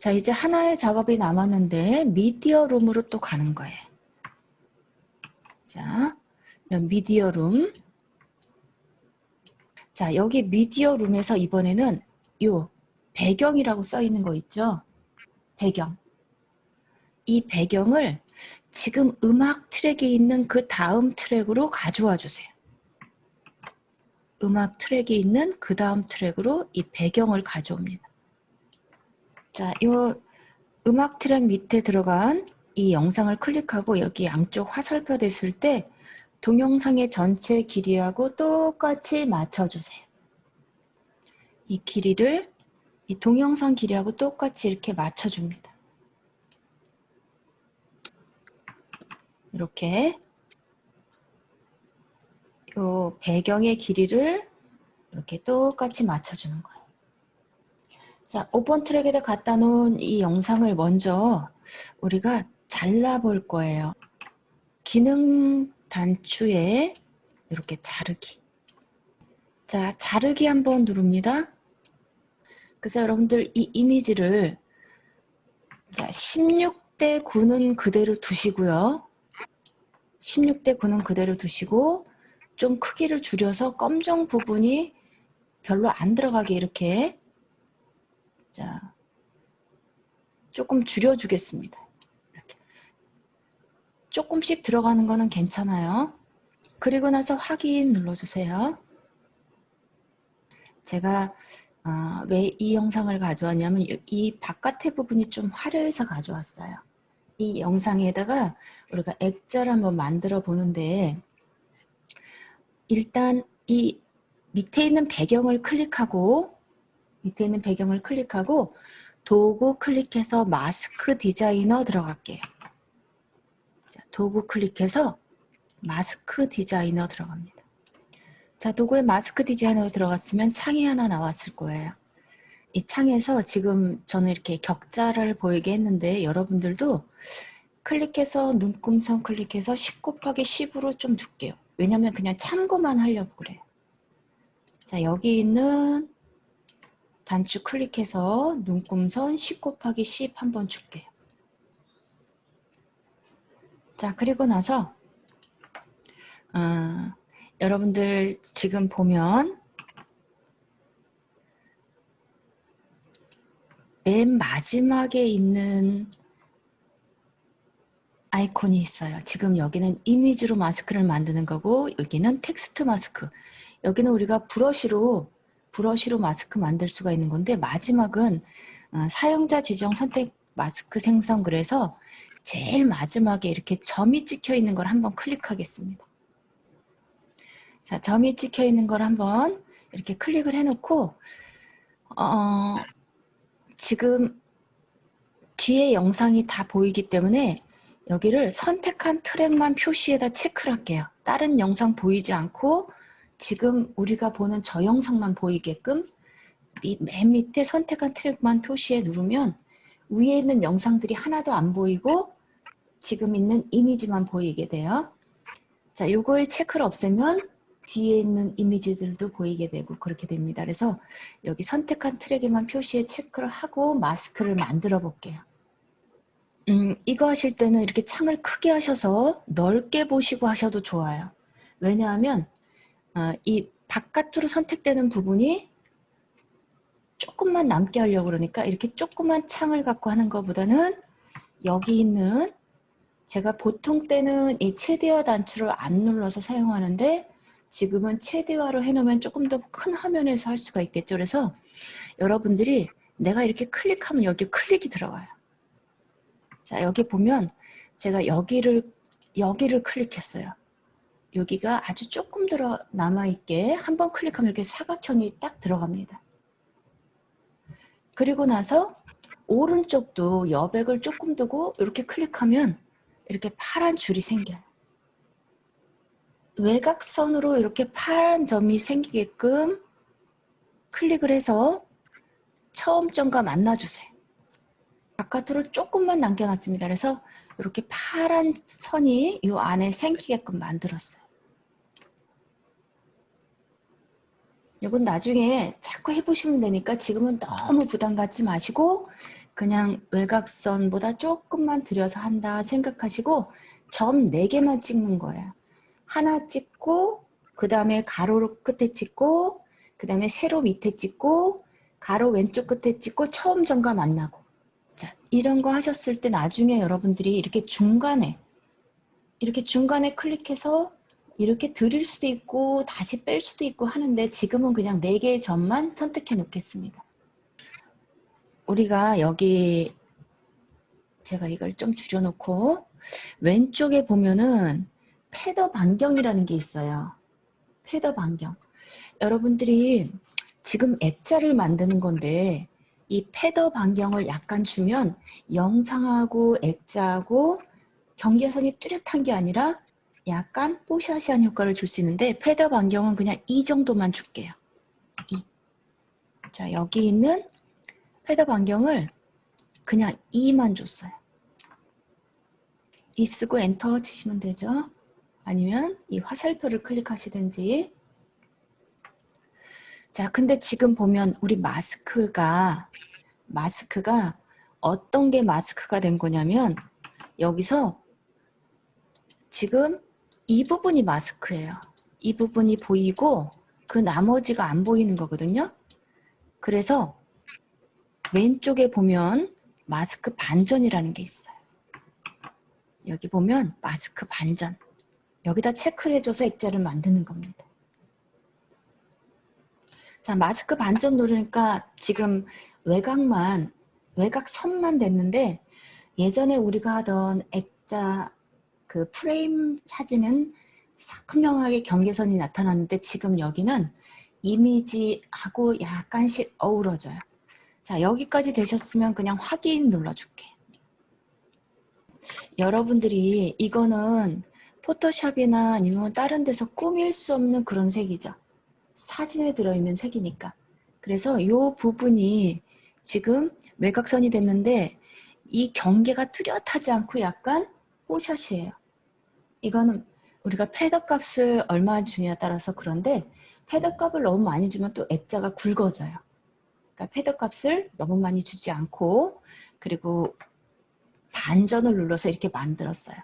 자, 이제 하나의 작업이 남았는데 미디어 룸으로 또 가는 거예요. 자, 미디어 룸. 자, 여기 미디어 룸에서 이번에는 요 배경이라고 써 있는 거 있죠? 배경. 이 배경을 지금 음악 트랙이 있는 그 다음 트랙으로 가져와 주세요. 음악 트랙이 있는 그 다음 트랙으로 이 배경을 가져옵니다. 자, 이 음악 트랙 밑에 들어간 이 영상을 클릭하고 여기 양쪽 화살표 됐을 때 동영상의 전체 길이하고 똑같이 맞춰주세요. 이 길이를 이 동영상 길이하고 똑같이 이렇게 맞춰줍니다. 이렇게 요 배경의 길이를 이렇게 똑같이 맞춰주는 거예요. 자, 오픈 트랙에다 갖다 놓은 이 영상을 먼저 우리가 잘라볼 거예요. 기능 단추에 이렇게 자르기. 자, 자르기 한번 누릅니다. 그래서 여러분들 이 이미지를 자, 16대 9는 그대로 두시고요. 16대 9는 그대로 두시고 좀 크기를 줄여서 검정 부분이 별로 안 들어가게 이렇게 자 조금 줄여주겠습니다. 이렇게 조금씩 들어가는 거는 괜찮아요. 그리고 나서 확인 눌러주세요. 제가 어, 왜이 영상을 가져왔냐면 이- 이 바깥의 부분이 좀 화려해서 가져왔어요. 이 영상에다가 우리가 액자를 한번 만들어 보는데 일단 이 밑에 있는 배경을 클릭하고 밑에 있는 배경을 클릭하고 도구 클릭해서 마스크 디자이너 들어갈게요. 자, 도구 클릭해서 마스크 디자이너 들어갑니다. 자, 도구에 마스크 디자이너 들어갔으면 창이 하나 나왔을 거예요. 이 창에서 지금 저는 이렇게 격자를 보이게 했는데 여러분들도 클릭해서 눈금선 클릭해서 10 곱하기 10으로 좀 둘게요. 왜냐면 그냥 참고만 하려고 그래요. 자, 여기 있는 단추 클릭해서 눈금선 10 곱하기 10 한번 줄게요. 자, 그리고 나서 어, 여러분들 지금 보면 맨 마지막에 있는 아이콘이 있어요. 지금 여기는 이미지로 마스크를 만드는 거고 여기는 텍스트 마스크. 여기는 우리가 브러쉬로 브러쉬로 마스크 만들 수가 있는 건데 마지막은 어, 사용자 지정 선택 마스크 생성 그래서 제일 마지막에 이렇게 점이 찍혀 있는 걸 한번 클릭하겠습니다. 자, 점이 찍혀 있는 걸 한번 이렇게 클릭을 해놓고 어, 지금 뒤에 영상이 다 보이기 때문에 여기를 선택한 트랙만 표시에다 체크를 할게요. 다른 영상 보이지 않고 지금 우리가 보는 저 영상만 보이게끔 미- 맨 밑에 선택한 트랙만 표시에 누르면 위에 있는 영상들이 하나도 안 보이고 지금 있는 이미지만 보이게 돼요. 자, 요거에 체크를 없애면 뒤에 있는 이미지들도 보이게 되고 그렇게 됩니다. 그래서 여기 선택한 트랙에만 표시에 체크를 하고 마스크를 만들어 볼게요. 음, 이거 하실 때는 이렇게 창을 크게 하셔서 넓게 보시고 하셔도 좋아요. 왜냐하면 어, 이 바깥으로 선택되는 부분이 조금만 남게 하려고 그러니까 이렇게 조그만 창을 갖고 하는 것보다는 여기 있는 제가 보통 때는 이 최대화 단추를 안 눌러서 사용하는데 지금은 최대화로 해놓으면 조금 더 큰 화면에서 할 수가 있겠죠. 그래서 여러분들이 내가 이렇게 클릭하면 여기 클릭이 들어가요. 자, 여기 보면 제가 여기를, 여기를 클릭했어요. 여기가 아주 조금 들어 남아있게 한번 클릭하면 이렇게 사각형이 딱 들어갑니다. 그리고 나서 오른쪽도 여백을 조금 두고 이렇게 클릭하면 이렇게 파란 줄이 생겨요. 외곽선으로 이렇게 파란 점이 생기게끔 클릭을 해서 처음 점과 만나주세요. 바깥으로 조금만 남겨놨습니다. 그래서 이렇게 파란 선이 이 안에 생기게끔 만들었어요. 이건 나중에 자꾸 해보시면 되니까 지금은 너무 부담 갖지 마시고 그냥 외곽선보다 조금만 들여서 한다 생각하시고 점 4개만 찍는 거예요. 하나 찍고 그 다음에 가로 끝에 찍고 그 다음에 세로 밑에 찍고 가로 왼쪽 끝에 찍고 처음 점과 만나고 자 이런 거 하셨을 때 나중에 여러분들이 이렇게 중간에 이렇게 중간에 클릭해서 이렇게 드릴 수도 있고 다시 뺄 수도 있고 하는데 지금은 그냥 4개의 점만 선택해 놓겠습니다. 우리가 여기 제가 이걸 좀 줄여놓고 왼쪽에 보면은 패더 반경이라는 게 있어요. 패더 반경. 여러분들이 지금 액자를 만드는 건데 이 패더 반경을 약간 주면 영상하고 액자하고 경계선이 뚜렷한 게 아니라 약간 뽀샤시한 효과를 줄 수 있는데 패더 반경은 그냥 이 정도만 줄게요. 이. 자 여기 있는 패더 반경을 그냥 2만 줬어요. 이 쓰고 엔터 치시면 되죠. 아니면 이 화살표를 클릭하시든지 자 근데 지금 보면 우리 마스크가 마스크가 어떤 게 마스크가 된 거냐면 여기서 지금 이 부분이 마스크예요. 이 부분이 보이고 그 나머지가 안 보이는 거거든요. 그래서 왼쪽에 보면 마스크 반전이라는 게 있어요. 여기 보면 마스크 반전. 여기다 체크를 해줘서 액자를 만드는 겁니다. 자, 마스크 반전 누르니까 지금 외곽만, 외곽 선만 됐는데 예전에 우리가 하던 액자 그 프레임 사진은 선명하게 경계선이 나타났는데 지금 여기는 이미지하고 약간씩 어우러져요. 자, 여기까지 되셨으면 그냥 확인 눌러줄게. 여러분들이 이거는 포토샵이나 아니면 다른 데서 꾸밀 수 없는 그런 색이죠. 사진에 들어있는 색이니까. 그래서 이 부분이 지금 외곽선이 됐는데 이 경계가 뚜렷하지 않고 약간 뽀샷이에요. 이거는 우리가 패더 값을 얼마 주냐에 따라서 그런데 패더 값을 너무 많이 주면 또 액자가 굵어져요. 그러니까 패더 값을 너무 많이 주지 않고 그리고 반전을 눌러서 이렇게 만들었어요.